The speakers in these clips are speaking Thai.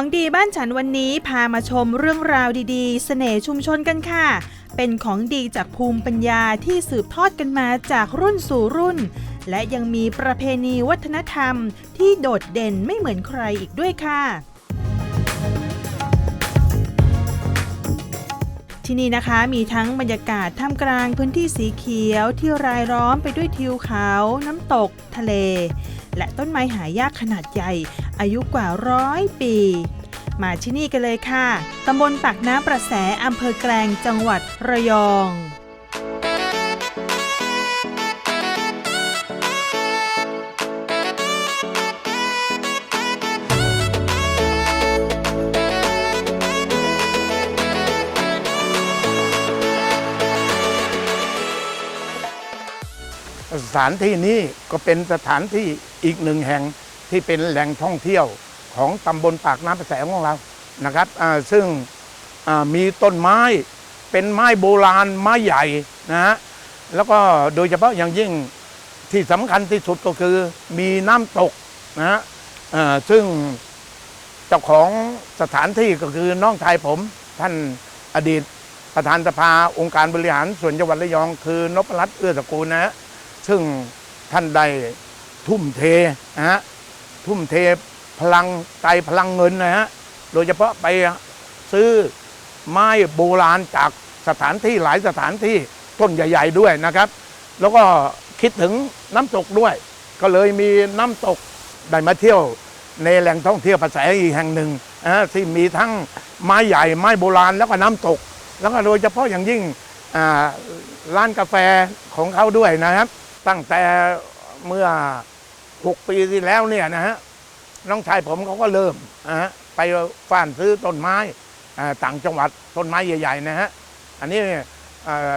ของดีบ้านฉันวันนี้พามาชมเรื่องราวดีๆ เสน่ห์ชุมชนกันค่ะ เป็นของดีจากภูมิปัญญาที่สืบทอดกันมาจากรุ่นสู่รุ่น และยังมีประเพณีวัฒนธรรมที่โดดเด่นไม่เหมือนใครอีกด้วยค่ะที่นี่นะคะมีทั้งบรรยากาศท่ามกลางพื้นที่สีเขียวที่รายล้อมไปด้วยทิวเขา น้ำตก ทะเล และต้นไม้หายากขนาดใหญ่ อายุกว่าร้อยปี มาที่นี่กันเลยค่ะ ตำบลปากน้ำประแสอำเภอแกลงจังหวัดระยองสถานที่นี้ก็เป็นสถานที่อีกหนึ่งแห่ง ที่เป็นแหล่งท่องเที่ยวของตำบลปากน้ำประแสของเรานะครับซึ่งมีต้นไม้เป็นไม้โบราณไม้ใหญ่นะฮะแล้วก็โดยเฉพาะอย่างยิ่งที่สำคัญที่สุดก็คือมีน้ำตกนะฮะซึ่งเจ้าของสถานที่ก็คือน้องชายผม ท่านอดีตประธานสภาองค์การบริหารส่วนจังหวัดระยอง คือนพรัตน์เอื้อตะกูลนะฮะซึ่งท่านได้ทุ่มเทนะฮะ ทุ่มเทพลังใจพลังเงินนะฮะ โดยเฉพาะไปซื้อไม้โบราณจากสถานที่หลายสถานที่ต้นใหญ่ ๆด้วยนะครับ แล้วก็คิดถึงน้ำตกด้วย ก็เลยมีน้ำตกได้มาเที่ยวในแหล่งท่องเที่ยวภาษาอีกแห่งหนึ่งนะฮะที่มีทั้งไม้ใหญ่ไม้โบราณแล้วก็น้ำตก แล้วก็โดยเฉพาะอย่างยิ่งร้านกาแฟของเขาด้วยนะครับ ตั้งแต่เมื่อ 6 ปีที่แล้วเนี่ยนะฮะ น้องชายผมเขาก็เริ่มนะฮะไปฟ่านซื้อต้นไม้ต่างจังหวัดต้นไม้ใหญ่ๆนะฮะอันนี้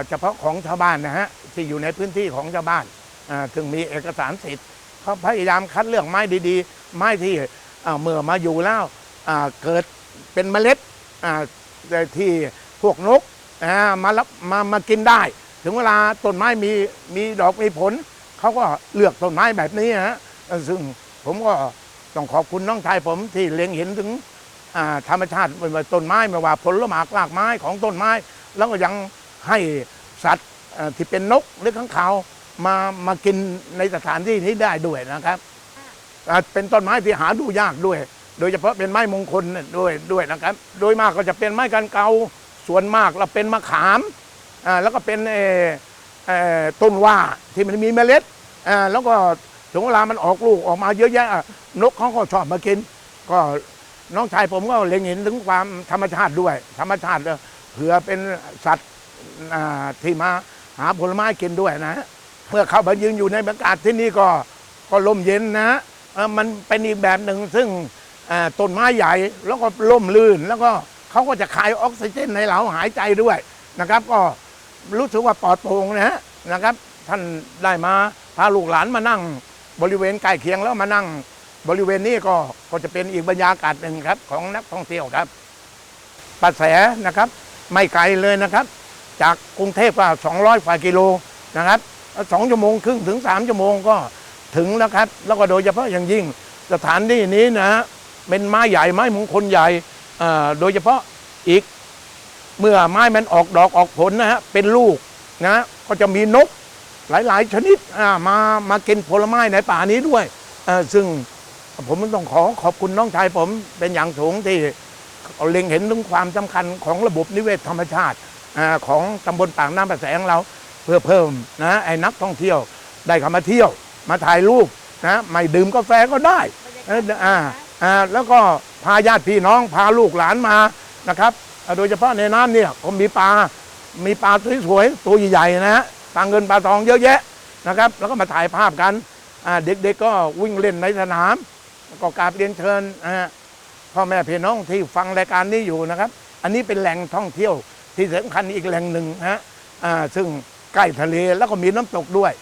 เฉพาะของชาวบ้านนะฮะที่อยู่ในพื้นที่ของชาวบ้านถึงมีเอกสารสิทธิ์เขาพยายามคัดเลือกไม้ดีๆ ไม้ที่เมื่อมาอยู่แล้วเกิดเป็นเมล็ดที่พวกนกมารับมามากินได้ ถึงเวลาต้นไม้มีมีดอกมีผลเขาก็เลือกต้นไม้แบบนี้ฮะซึ่งผมก็ ต้องขอบคุณน้องชายผมที่เล็งเห็นถึงธรรมชาติไม่ว่าต้นไม้ไม่ว่าผลหมากรากไม้ของต้นไม้ แล้วก็ยังให้สัตว์ที่เป็นนกหรือข้างคาวมามากินในสถานที่นี้ได้ด้วยนะครับเป็นต้นไม้ที่หาดูยากด้วย โดยเฉพาะเป็นไม้มงคลด้วยด้วยนะครับ โดยมากก็จะเป็นไม้กันเกาส่วนมากเราเป็นมะขามแล้วก็เป็นต้นว่าที่มันมีเมล็ดแล้วก็ ถึงเวลามันออกลูกออกมาเยอะแยะนกเขาก็ชอบมากิน ก็น้องชายผมก็เล็งเห็นถึงความธรรมชาติด้วย ธรรมชาติเผื่อเป็นสัตว์ที่มาหาผลไม้กินด้วยนะ เมื่อเข้ามายืนอยู่ในบรรยากาศที่นี่ก็ก็ลมเย็นนะมันเป็นอีกแบบหนึ่งซึ่งต้นไม้ใหญ่แล้วก็ล่มลื่น แล้วก็เขาก็จะคายออกซิเจนในเราหายใจด้วยนะครับ ก็รู้สึกว่าปลอดโปร่งนะฮะนะครับ ท่านได้มาพาลูกหลานมานั่ง บริเวณใกล้เคียงแล้วมานั่งบริเวณนี้ก็ก็จะเป็นอีกบรรยากาศหนึ่งครับของนักท่องเที่ยวครับปัสแสนะครับ ไม่ไกลเลยนะครับ จากกรุงเทพก็200กว่ากิโลนะครับสองชั่วโมงครึ่งถึงสามชั่วโมงก็ถึงแล้วครับ แล้วก็โดยเฉพาะอย่างยิ่งสถานที่นี้นะเป็นไม้ใหญ่ไม้มงคลใหญ่โดยเฉพาะอีกเมื่อไม้มันออกดอกออกผลนะฮะเป็นลูกนะก็จะมีนก หลาย ๆ ชนิดอ่ามามากินผลไม้ในป่านี้ด้วยเอ่อซึ่งผมต้องขอขอบคุณน้องชายผมเป็นอย่างสูงที่เขาเล็งเห็นถึงความสำคัญของระบบนิเวศธรรมชาติอาของตำบลปากน้ำประแสของเราเพื่อเพิ่มนะไอ้นักท่องเที่ยวได้เข้ามาเที่ยว มาถ่ายรูปนะไม่ดื่มกาแฟก็ได้เอออ่าอ่าแล้วก็พาญาติพี่น้องพาลูกหลานมานะครับอ่าโดยเฉพาะในน้ำเนี่ยก็มีปลา มีปลาสวยๆตัวใหญ่ๆนะฮะ ปลาเงินปลาทองเยอะแยะนะครับ แล้วก็มาถ่ายภาพกันเด็กๆก็วิ่งเล่นในสนามก็กราบเรียนเชิญพ่อแม่พี่น้องที่ฟังรายการนี้อยู่นะครับ อันนี้เป็นแหล่งท่องเที่ยวที่สำคัญอีกแหล่งหนึ่งฮะซึ่งใกล้ทะเลแล้วก็มีน้ำตกด้วย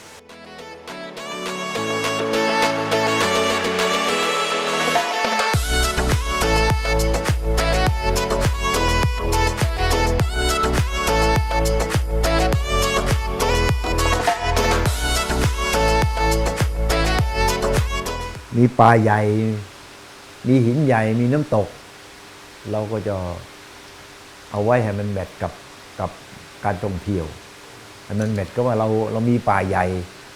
มีป่าใหญ่ มีหินใหญ่ มีน้ำตก เราก็จะเอาไว้ให้มันแมทกับกับการท่องเที่ยวให้มันแมทก็ว่าเราเรามีป่าใหญ่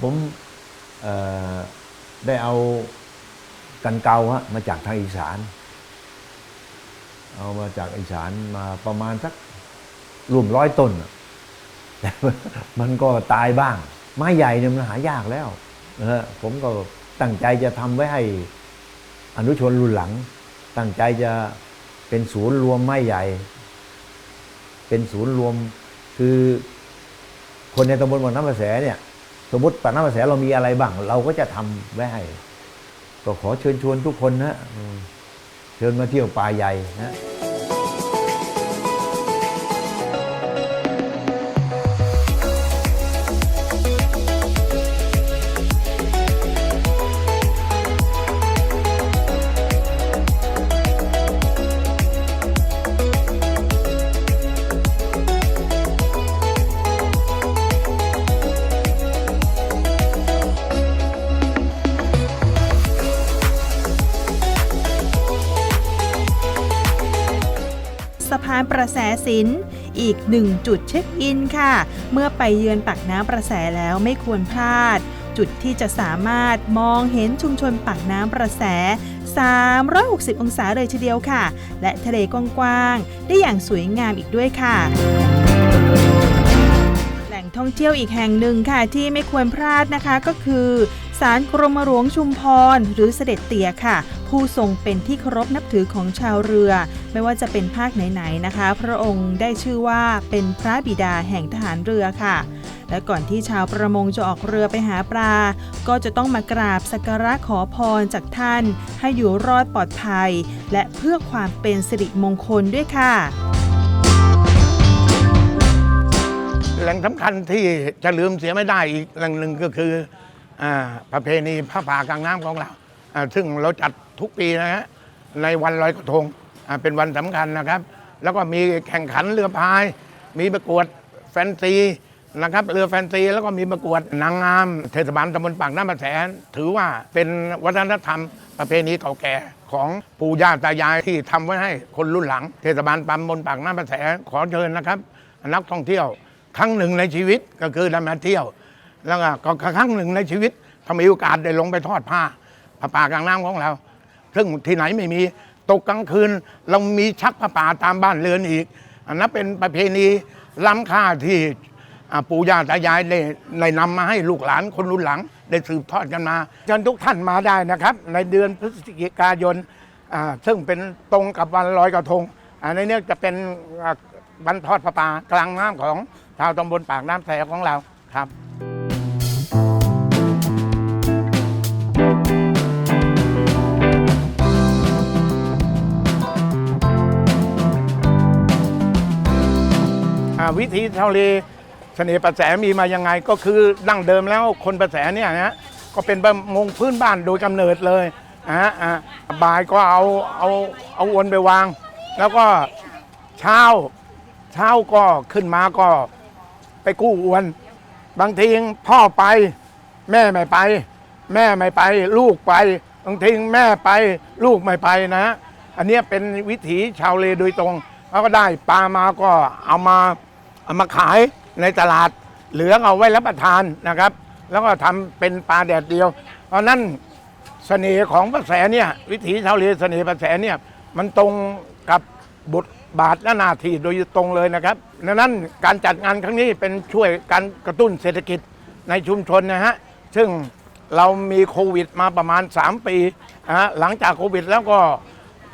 ผมเอ่อได้เอากันเกาฮะมาจากทางอีสาน เอามาจากอีสานมาประมาณสักรวมร้อยต้นแต่มันก็ตายบ้าง ไม้ใหญ่เนี่ยมันหายากแล้วนะฮะผมก็ ตั้งใจจะทำไว้ให้อนุชนรุ่นหลัง ตั้งใจจะเป็นศูนย์รวมไม้ใหญ่ เป็นศูนย์รวมคือคนในตำบลปากน้ำประแสเนี่ยสมมติปากน้ำประแสเรามีอะไรบ้าง เราก็จะทำไว้ให้ก็ขอเชิญชวนทุกคนนะเชิญมาเที่ยวป่าใหญ่นะานประแสสินอีกหนึ่งจุดเช็คอินค่ะ เมื่อไปเยือนปากน้ำประแสแล้วไม่ควรพลาด จุดที่จะสามารถมองเห็นชุมชนปากน้ำประแส 360 องศาเลยทีเดียวค่ะ และทะเลกว้างๆได้อย่างสวยงามอีกด้วยค่ะแหล่งท่องเที่ยวอีกแห่งหนึ่งค่ะที่ไม่ควรพลาดนะคะก็คือ ศาลกรมหลวงชุมพร หรือเสด็จเตี่ยค่ะ ผู้ทรงเป็นที่เคารพนับถือของชาวเรือ ไม่ว่าจะเป็นภาคไหนๆนะคะ พระองค์ได้ชื่อว่าเป็นพระบิดาแห่งทหารเรือค่ะและก่อนที่ชาวประมงจะออกเรือไปหาปลา ก็จะต้องมากราบสักการะขอพรจากท่าน ให้อยู่รอดปลอดภัย และเพื่อความเป็นสิริมงคลด้วยค่ะ แหล่งสำคัญที่จะลืมเสียไม่ได้อีกแหล่งหนึ่งก็คือ ประเพณีผ้าป่ากลางน้ำของเรา ซึ่งเราจัดทุกปีนะฮะในวันลอยกระทงเป็นวันสำคัญนะครับ แล้วก็มีแข่งขันเรือพาย มีประกวดแฟนซีนะครับเรือแฟนซีแล้วก็มีประกวดนางงาม เทศบาลตำบลปากน้ำประแสถือว่าเป็นวัฒนธรรมประเพณีเก่าแก่ของปู่ย่าตายายที่ทำไว้ให้คนรุ่นหลัง เทศบาลตำบลปากน้ำประแสขอเชิญนะครับ นักท่องเที่ยวครั้งหนึ่งในชีวิตก็คือได้มาเที่ยว แล้วก็ครั้งหนึ่งในชีวิตถ้ามีโอกาสได้ลงไปทอดผ้าผ้าป่ากลางน้ำของเรา ซึ่งที่ไหนไม่มีตกกลางคืน เรามีชักผ้าป่าตามบ้านเรือนอีก อันนั้นเป็นประเพณีล้ำค่าที่ปู่ย่าตายายได้ได้นำมาให้ลูกหลานคนรุ่นหลัง ได้สืบทอดกันมาเชิญทุกท่านมาได้นะครับ ในเดือนพฤศจิกายนซึ่งเป็นตรงกับวันลอยกระทงอันนี้เนี่ยจะเป็นวันทอดผ้าป่ากลางน้ำของชาวตำบลปากน้ำแสของเราครับ วิธีทะเลเสน่ห์ประแสมีมายังไงก็คือดั้งเดิมแล้วคนประแสเนี่ยนะก็เป็นประมงพื้นบ้านโดยกำเนิดเลยนะฮะอ่าบ่ายก็เอาเอาเอาอวนไปวาง แล้วก็เช้าเช้าก็ขึ้นมาก็ไปกู้อวน บางทีพ่อไป แม่ไม่ไป แม่ไม่ไป ลูกไปบางทีแม่ไปลูกไม่ไปนะ อันเนี้ยเป็นวิถีชาวเลโดยตรงเขาก็ได้ปลามาก็เอามา เอามาขายในตลาดเหลือเอาไว้รับประทานนะครับ แล้วก็ทำเป็นปลาแดดเดียว เพราะนั้นเสน่ห์ของพระแสเนี่ยวิถีชาวเลเสน่ห์พระแสเนี่ยมันตรงกับบทบาทและหนาทีโดยตรงเลยนะครับดังนั้นการจัดงานครั้งนี้เป็นช่วยการกระตุ้นเศรษฐกิจในชุมชนนะฮะซึ่งเรามีโควิดมาประมาณ 3 ปีนะฮะหลังจากโควิดแล้วก็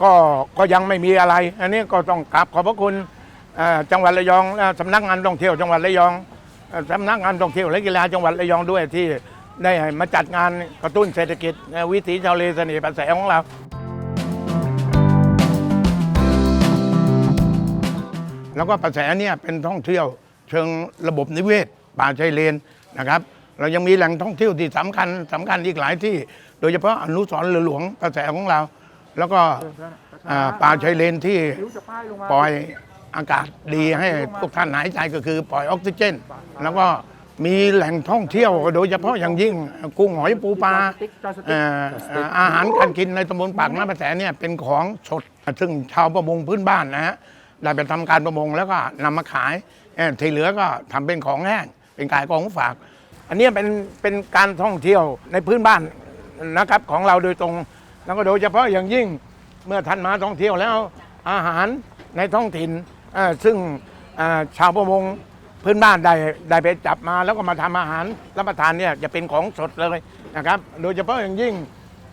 ก็ก็ยังไม่มีอะไร อันนี้ก็ต้องกราบขอบพระคุณ จังหวัดระยองสำนักงานท่องเที่ยวจังหวัดระยองสำนักงานท่องเที่ยวและกีฬาจังหวัดระยองด้วยที่ได้มาจัดงานกระตุ้นเศรษฐกิจวิถีชาวเลเสน่ห์ปัสแสของเรา แล้วก็ประแสเนี่ยเป็นท่องเที่ยวเชิงระบบนิเวศ ป่าชายเลนนะครับเรายังมีแหล่งท่องเที่ยวที่สำคัญสำคัญอีกหลายที่ โดยเฉพาะอนุสรณ์หลวงประแสของเรา แล้วก็ป่าชายเลนที่ปล่อย อากาศดีให้พวกท่านหายใจก็คือปล่อยออกซิเจน แล้วก็มีแหล่งท่องเที่ยวโดยเฉพาะอย่างยิ่งกุ้งหอยปูปลาอาหารการกินในตำบลปากน้ำประแสเนี่ยเป็นของสด ซึ่งชาวประมงพื้นบ้านนะฮะได้ไปทำการประมงแล้วก็นำมาขายที่เหลือก็ทำเป็นของแห้งเป็นกายของฝาก อันนี้เป็นเป็นการท่องเที่ยวในพื้นบ้านนะครับของเราโดยตรงแล้วก็โดยเฉพาะอย่างยิ่งเมื่อท่านมาท่องเที่ยวแล้วอาหารในท้องถิ่น อ่อซึ่งอ่อชาวประมงพื้นบ้านได้ได้ไปจับมาแล้วก็มาทำอาหารรับประทานเนี่ยจะเป็นของสดเลยนะครับ โดยเฉพาะอย่างยิ่ง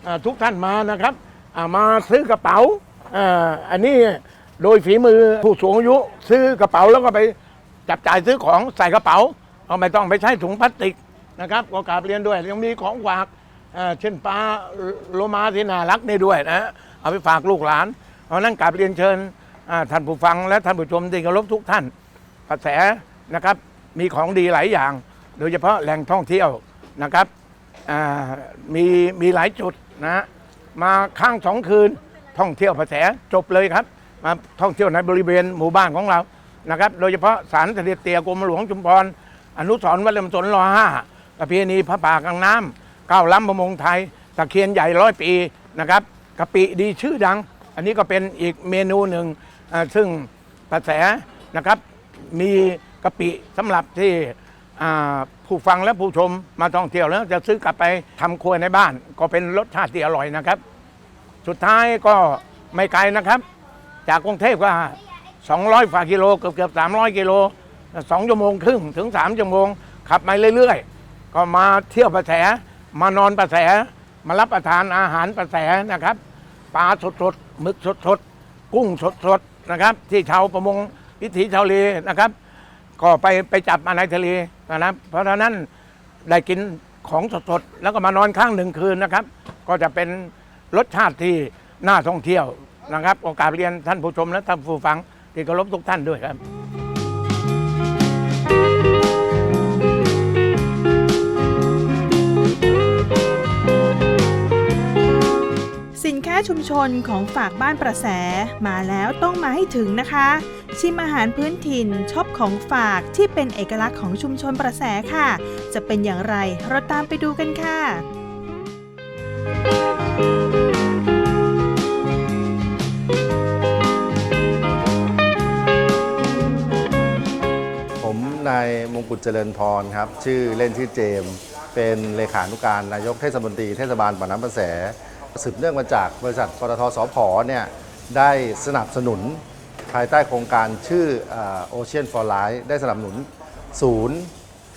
อ่อทุกท่านมานะครับอ่ามาซื้อกระเป๋าอ่ออันนี้โดยฝีมือผู้สูงอายุ ซื้อกระเป๋าแล้วก็ไปจับจ่ายซื้อของใส่กระเป๋าเอาไม่ต้องไปใช้ถุงพลาสติกนะครับก็กราบเรียนด้วยยังมีของฝากเอ่อเช่นปลาโลมาที่น่ารักนี่ด้วยนะเอาไปฝากลูกหลาน เพราะฉะนั้นกราบเรียนเชิญ ท่านผู้ฟังและท่านผู้ชมที่เคารพทุกท่านกระแสนะครับมีของดีหลายอย่าง โดยเฉพาะแหล่งท่องเที่ยวนะครับมีมีหลายจุดนะมาค้างสองคืนท่องเที่ยวกระแสจบเลยครับ มาท่องเที่ยวในบริเวณหมู่บ้านของเรานะครับ โดยเฉพาะศาลเสด็จเตี่ยกรมหลวงชุมพรอนุสรณ์วัดเลมสนรอห้าประเพณีพระป่ากลางน้ำก้าวล้ำประมงไทยตะเคียนใหญ่ร้อยปีนะครับกะปิดีชื่อดัง อันนี้ก็เป็นอีกเมนูหนึ่ง ซึ่งกระแสนะครับมีกะปิสำหรับที่ผู้ฟังและผู้ชมมาท่องเที่ยวแล้วจะซื้อกลับไปทำครัวในบ้าน ก็เป็นรสชาติที่อร่อยนะครับ สุดท้ายก็ไม่ไกลนะครับ จากกรุงเทพก็ 200ฝ่ากิโลเกือบเกือบ300 กิโลสองชั่วโมงครึ่งถึง3ชั่วโมงขับมาเรื่อยๆ ก็มาเที่ยวประแสมานอนประแสมารับประทานอาหารประแสนะครับปลาสดๆหมึกสดๆกุ้งสดๆ นะครับ ที่ชาวประมงวิถีชาวเลนะครับ ก็ไปไปจับมาในทะเลนะครับ เพราะฉะนั้นได้กินของสดๆแล้วก็มานอนข้างหนึ่งคืนนะครับ ก็จะเป็นรสชาติที่น่าท่องเที่ยวนะครับ โอกาสเรียนท่านผู้ชมและท่านผู้ฟังที่เคารพทุกท่านด้วยครับ สินค้าชุมชนของฝากบ้านประแสมาแล้วต้องมาให้ถึงนะคะ ชิมอาหารพื้นถิ่นชอบของฝากที่เป็นเอกลักษณ์ของชุมชนประแสค่ะ จะเป็นอย่างไรเราตามไปดูกันค่ะผมนายมงกุฎเจริญพรครับ ชื่อเล่นชื่อเจม เป็นเลขานุการนายกเทศมนตรีเทศบาลปากน้ำประแส สืบเนื่องมาจากบริษัทปตทสพเนี่ยได้สนับสนุนภายใต้โครงการชื่อโอเชียนฟอร์ไลท์ได้สนับสนุนศูนย์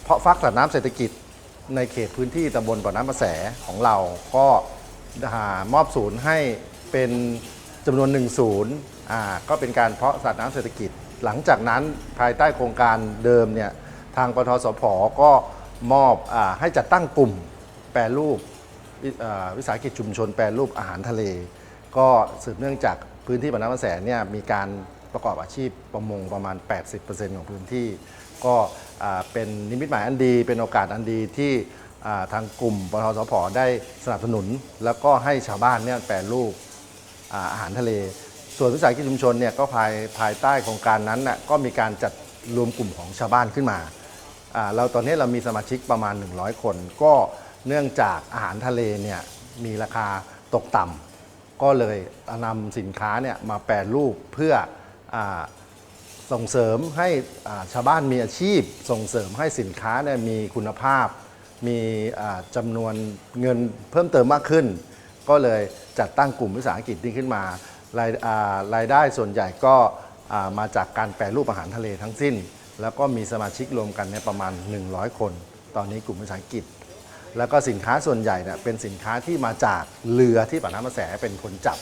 เพาะฟักสัตว์น้ำเศรษฐกิจในเขตพื้นที่ตำบลปากน้ำประแสของเรา ก็หามอบศูนย์ให้เป็นจำนวนหนึ่งศูนย์ก็เป็นการเพาะสัตว์น้ำเศรษฐกิจ หลังจากนั้นภายใต้โครงการเดิมเนี่ยทางปทสพก็มอบอให้จัดตั้งกลุ่มแปรรูป วิอ่าวิสาหกิจชุมชนแปรรูปอาหารทะเล ก็สืบเนื่องจากพื้นที่ปากน้ำประแสเนี่ยมีการประกอบอาชีพประมงประมาณ 80%ของพื้นที่ ก็อ่าเป็นนิมิตหมายอันดี เป็นโอกาสอันดีที่อ่าทางกลุ่มปทสพได้สนับสนุน แล้วก็ให้ชาวบ้านเนี่ยแปรรูป อ่าอาหารทะเล ส่วนวิสาหกิจชุมชนเนี่ยก็ภายภายใต้โครงการนั้นน่ะก็มีการจัดรวมกลุ่มของชาวบ้านขึ้นมาอ่าเราตอนนี้เรามีสมาชิกประมาณ 100 คน ก็ เนื่องจากอาหารทะเลเนี่ยมีราคาตกต่ำก็เลยนำสินค้าเนี่ยมาแปรรูปเพื่ออส่งเสริมให้ชาวบ้านมีอาชีพ ส่งเสริมให้สินค้าเนี่ยมีคุณภาพ มีจำนวนเงินเพิ่มเติมมากขึ้น ก็เลยจัดตั้งกลุ่มวิสาหกิจนี้ขึ้นมารายรายได้ส่วนใหญ่ก็มาจากการแปรรูปอาหารทะเลทั้งสิ้น แล้วก็มีสมาชิกรวมกันเนี่ยประมาณ 100 คน ตอนนี้กลุ่มวิสาหกิจ แล้วก็สินค้าส่วนใหญ่เนี่ยเป็นสินค้าที่มาจากเรือที่ปากน้ำประแสเป็นคนจับ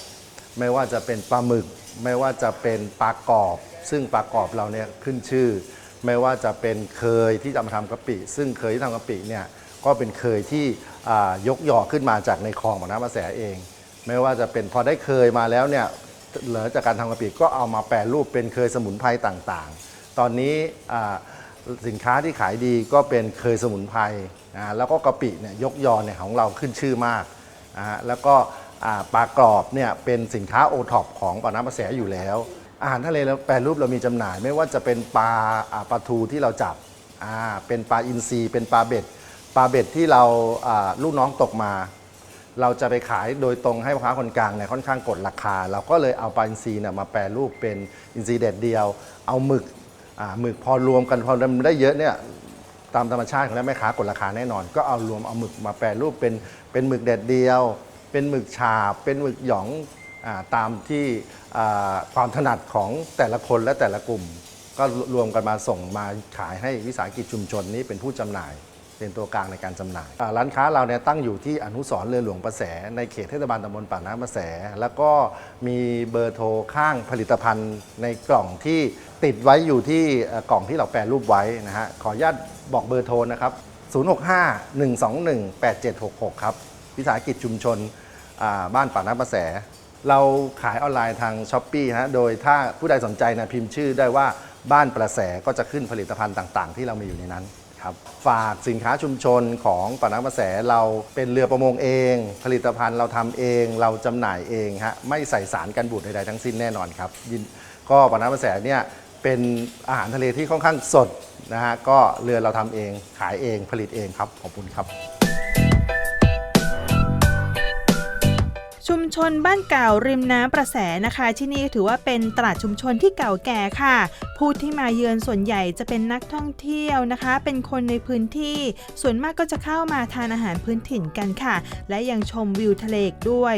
ไม่ว่าจะเป็นปลาหมึก ไม่ว่าจะเป็นปลากรอบ ซึ่งปลากรอบเราเนี่ยขึ้นชื่อ ไม่ว่าจะเป็นเคยที่จะมาทำกะปิ ซึ่งเคยที่ทำกะปิเนี่ยก็เป็นเคยที่ยกยอขึ้นมาจากในคลองปากน้ำประแสเอง ไม่ว่าจะเป็นพอได้เคยมาแล้วเนี่ยเหลือจากการทำกะปิก็เอามาแปรรูปเป็นเคยสมุนไพรต่างๆ ตอนนี้ สินค้าที่ขายดีก็เป็นเคยสมุนไพรนะแล้วก็กะปิเนี่ยยกยอเนี่ยของเราขึ้นชื่อมากนะฮะแล้วก็ปลากรอบเนี่ยเป็นสินค้าโอท็อปของปากน้ำประแสอยู่แล้ว อาหารทะเลแล้วแปรรูปเรามีจำหน่าย ไม่ว่าจะเป็นปลาปลาทูที่เราจับเป็นปลาอินทรีเป็นปลาเบ็ดปลาเบ็ดที่เราลูกน้องตกมา เราจะไปขายโดยตรงให้พ่อค้าคนกลางเนี่ยค่อนข้างกดราคา เราก็เลยเอาปลาอินทรีเนี่ยมาแปรรูปเป็นอินทรีเด็ดเดียว เอาหมึก หมึกพอรวมกันพอมันได้เยอะเนี่ยตามธรรมชาติของแล้วแม่ค้ากดราคาแน่นอน ก็เอารวมเอาหมึกมาแปรรูปเป็นเป็นหมึกแดดเดียว เป็นหมึกฉาบ เป็นหมึกหยองอาตามที่อ่าความถนัดของแต่ละคนและแต่ละกลุ่ม ก็รวมกันมาส่งมาขายให้วิสาหกิจชุมชนนี้เป็นผู้จำหน่าย เป็นตัวกลางในการจำหน่าย ร้านค้าเราเนี่ยตั้งอยู่ที่อนุสรเรือหลวงประแส ในเขตเทศบาลตำบลปาน้ำประแส แล้วก็มีเบอร์โทรข้างผลิตภัณฑ์ในกล่องที่ติดไว้อยู่ที่กล่องที่เราแปรรูปไว้นะฮะขออนุญาตบอกเบอร์โทรนะครับ 065-121-8766 ครับวิสาหกิจชุมชนบ้านป่าน้ำประแส เราขายออนไลน์ทางช้อปปีฮะโดยถ้าผู้ใดสนใจนะพิมพ์ชื่อได้ว่าบ้านประแสก็จะขึ้นผลิตภัณฑ์ต่าง ๆ ที่เรามีอยู่ในนั้น ครับฝากสินค้าชุมชนของปากน้ำประแสเราเป็นเรือประมงเอง ผลิตภัณฑ์เราทำเองเราจำหน่ายเองฮะไม่ใส่สารกันบูดใดๆทั้งสิ้นแน่นอนครับยินก็ปากน้ำประแสเนี่ยเป็นอาหารทะเลที่ค่อนข้างสดนะฮะก็เรือเราทำเองขายเองผลิตเองครับขอบคุณครับ ชุมชนบ้านเก่าริมน้ำประแสนะคะ ที่นี่ถือว่าเป็นตลาดชุมชนที่เก่าแก่ค่ะ ผู้ที่มาเยือนส่วนใหญ่จะเป็นนักท่องเที่ยวนะคะ เป็นคนในพื้นที่ ส่วนมากก็จะเข้ามาทานอาหารพื้นถิ่นกันค่ะ และยังชมวิวทะเลกด้วย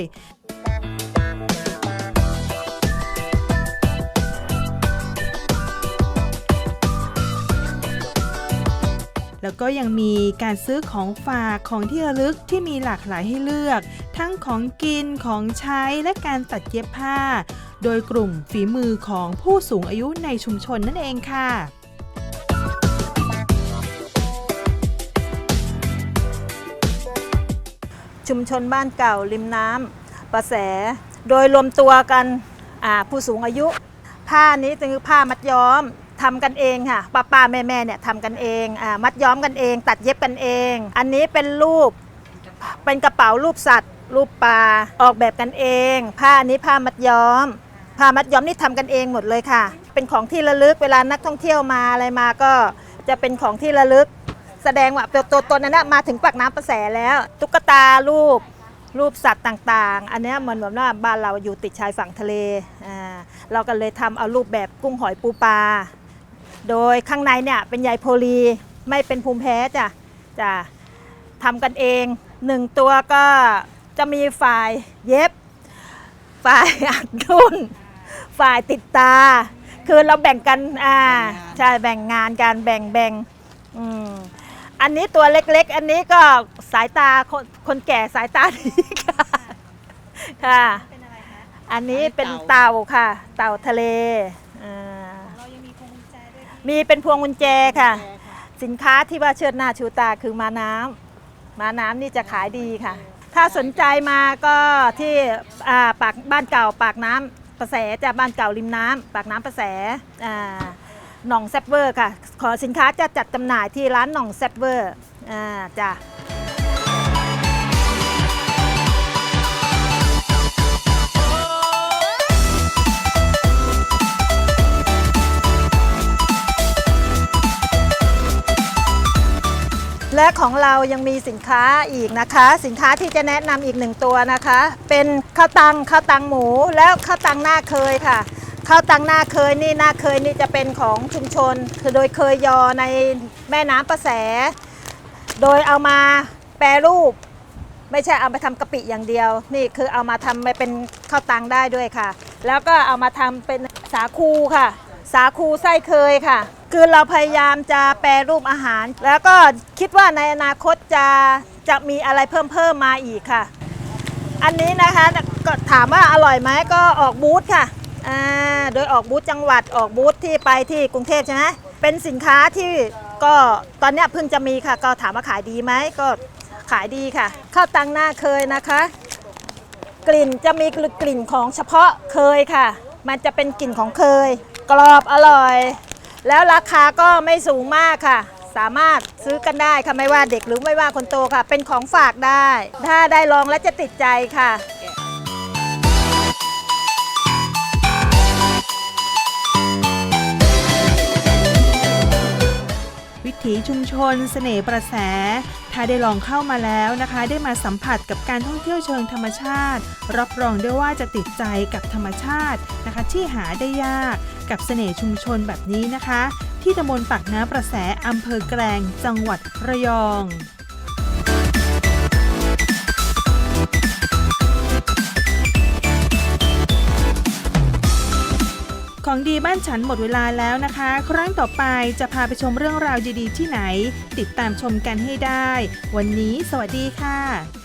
แล้วก็ยังมีการซื้อของฝากของที่ระลึกที่มีหลากหลายให้เลือก ทั้งของกินของใช้และการตัดเย็บผ้า โดยกลุ่มฝีมือของผู้สูงอายุในชุมชนนั่นเองค่ะชุมชนบ้านเก่าริมน้ำประแส โดยรวมตัวกันผู้สูงอายุ ผ้านี้คือผ้ามัดย้อม ทำกันเองค่ะป้าป้าแม่แม่เนี่ยทำกันเองอามัดย้อมกันเอง ตัดเย็บกันเอง อันนี้เป็นรูปเป็นกระเป๋ารูปสัตว์ รูปปลาออกแบบกันเอง ผ้านี้ผ้ามัดย้อมผ้ามัดย้อมนี่ทำกันเองหมดเลยค่ะ เป็นของที่ระลึกเวลานักท่องเที่ยวมาอะไรมาก็จะเป็นของที่ระลึก แสดงว่าตัวตัวนนั้นมาถึงปากน้ำประแสแล้ว ตุ๊กตารูปรูปสัตว์ต่างๆ อันนี้เหมือนแบบว่าบ้านเราอยู่ติดชายฝั่งทะเลอ่าเราก็เลยทำเอารูปแบบกุ้งหอยปูปลา โดยข้างในเนี่ยเป็นใยโพลีไม่เป็นภูมิแพ้จ้ะจ้ะทำกันเองหนึ่งตัวก็จะมีฝ่ายเย็บ ฝ่ายอัดรุ่น ฝ่ายติดตา คือเราแบ่งกันอ่าใช่แบ่งงานการแบ่งแบ่งอืมอันนี้ตัวเล็กๆ อันนี้ก็สายตาคนคนแก่สายตาดีค่ะค่ะ อันนี้เป็นเต่าค่ะ เต่าทะเลอ่า มีเป็นพวงกุญแจค่ะ สินค้าที่ว่าเชิดหน้าชูตาคือมาน้ำมาน้ำนี่จะขายดีค่ะ ถ้าสนใจมาก็ที่อ่าปากบ้านเก่า ปากน้ำประแสจะบ้านเก่าริมน้ำปากน้ำประแสอ่าหน่องแซบเวอร์ค่ะ ขอสินค้าจะจัดจำหน่ายที่ร้านหน่องแซบเวอร์อ่าจ้ะ และของเรายังมีสินค้าอีกนะคะ สินค้าที่จะแนะนำอีกหนึ่งตัวนะคะ เป็นข้าวตังข้าวตังหมู แล้วข้าวตังหน้าเคยค่ะข้าวตังหน้าเคยนี่หน้าเคยนี่จะเป็นของชุมชนคือโดยเคยยอในแม่น้ำประแส โดยเอามาแปรรูป ไม่ใช่เอาไปทำกะปิอย่างเดียว นี่คือเอามาทำไปเป็นข้าวตังได้ด้วยค่ะ แล้วก็เอามาทำเป็นสาคูค่ะ สาคูไส้เคยค่ะ คือเราพยายามจะแปรรูปอาหาร แล้วก็คิดว่าในอนาคตจะจะมีอะไรเพิ่มเพิ่มมาอีกค่ะ อันนี้นะคะก็ถามว่าอร่อยไหมก็ออกบูธค่ะโดยออกบูธจังหวัดออกบูธที่ไปที่กรุงเทพใช่ไหมเป็นสินค้าที่ก็ตอนนี้เพิ่งจะมีค่ะ ก็ถามว่าขายดีไหมก็ขายดีค่ะข้าวตังหน้าเคยนะคะ กลิ่นจะมีกลิ่นของเฉพาะเคยค่ะ มันจะเป็นกลิ่นของเคย กรอบอร่อย แล้วราคาก็ไม่สูงมากค่ะ สามารถซื้อกันได้ค่ะไม่ว่าเด็กหรือไม่ว่าคนโตค่ะ เป็นของฝากได้ ถ้าได้ลองแล้วจะติดใจค่ะ ถีชุมชนเสน่ห์ประแส ถ้าได้ลองเข้ามาแล้วนะคะ ได้มาสัมผัสกับการท่องเที่ยวเชิงธรรมชาติ รับรองได้ว่าจะติดใจกับธรรมชาตินะคะ ที่หาได้ยากกับเสน่ห์ชุมชนแบบนี้นะคะ ที่ตำบลปากน้ำประแสอำเภอแกลงจังหวัดระยอง ของดีบ้านฉันหมดเวลาแล้วนะคะ ครั้งต่อไปจะพาไปชมเรื่องราวดีๆที่ไหน ติดตามชมกันให้ได้ วันนี้สวัสดีค่ะ